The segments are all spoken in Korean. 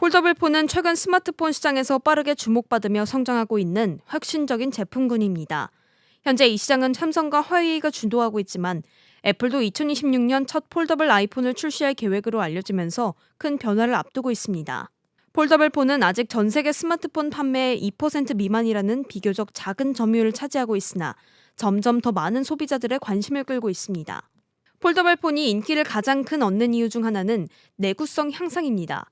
폴더블 폰은 최근 스마트폰 시장에서 빠르게 주목받으며 성장하고 있는 혁신적인 제품군입니다. 현재 이 시장은 삼성과 화웨이가 주도하고 있지만 애플도 2026년 첫 폴더블 아이폰을 출시할 계획으로 알려지면서 큰 변화를 앞두고 있습니다. 폴더블 폰은 아직 전 세계 스마트폰 판매의 2% 미만이라는 비교적 작은 점유율을 차지하고 있으나 점점 더 많은 소비자들의 관심을 끌고 있습니다. 폴더블 폰이 인기를 가장 큰 얻는 이유 중 하나는 내구성 향상입니다.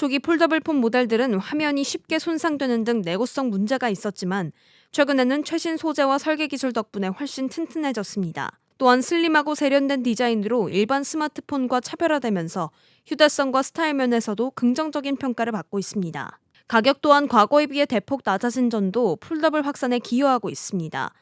초기 폴더블 폰 모델들은 화면이 쉽게 손상되는 등 내구성 문제가 있었지만 최근에는 최신 소재와 설계 기술 덕분에 훨씬 튼튼해졌습니다. 또한 슬림하고 세련된 디자인으로 일반 스마트폰과 차별화되면서 휴대성과 스타일 면에서도 긍정적인 평가를 받고 있습니다. 가격 또한 과거에 비해 대폭 낮아진 점도 폴더블 확산에 기여하고 있습니다.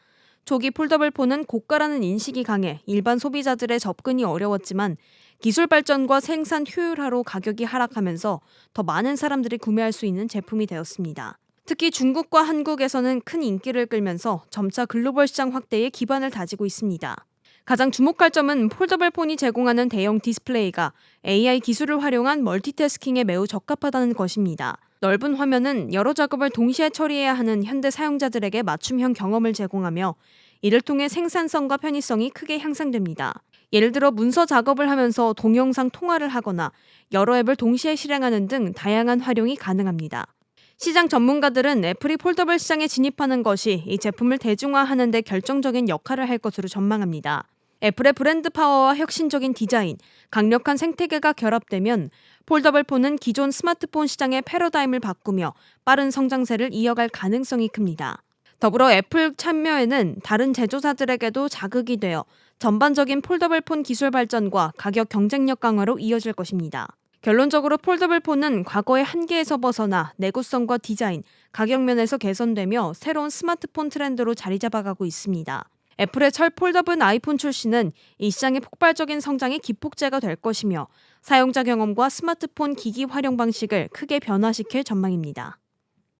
초기 폴더블 폰은 고가라는 인식이 강해 일반 소비자들의 접근이 어려웠지만 기술 발전과 생산 효율화로 가격이 하락하면서 더 많은 사람들이 구매할 수 있는 제품이 되었습니다. 특히 중국과 한국에서는 큰 인기를 끌면서 점차 글로벌 시장 확대에 기반을 다지고 있습니다. 가장 주목할 점은 폴더블 폰이 제공하는 대형 디스플레이가 AI 기술을 활용한 멀티태스킹에 매우 적합하다는 것입니다. 넓은 화면은 여러 작업을 동시에 처리해야 하는 현대 사용자들에게 맞춤형 경험을 제공하며 이를 통해 생산성과 편의성이 크게 향상됩니다. 예를 들어 문서 작업을 하면서 동영상 통화를 하거나 여러 앱을 동시에 실행하는 등 다양한 활용이 가능합니다. 시장 전문가들은 애플이 폴더블 시장에 진입하는 것이 이 제품을 대중화하는 데 결정적인 역할을 할 것으로 전망합니다. 애플의 브랜드 파워와 혁신적인 디자인, 강력한 생태계가 결합되면 폴더블 폰은 기존 스마트폰 시장의 패러다임을 바꾸며 빠른 성장세를 이어갈 가능성이 큽니다. 더불어 애플 참여에는 다른 제조사들에게도 자극이 되어 전반적인 폴더블 폰 기술 발전과 가격 경쟁력 강화로 이어질 것입니다. 결론적으로 폴더블 폰은 과거의 한계에서 벗어나 내구성과 디자인, 가격 면에서 개선되며 새로운 스마트폰 트렌드로 자리 잡아가고 있습니다. 애플의 철 폴더블 아이폰 출시는 이 시장의 폭발적인 성장의 기폭제가 될 것이며 사용자 경험과 스마트폰 기기 활용 방식을 크게 변화시킬 전망입니다.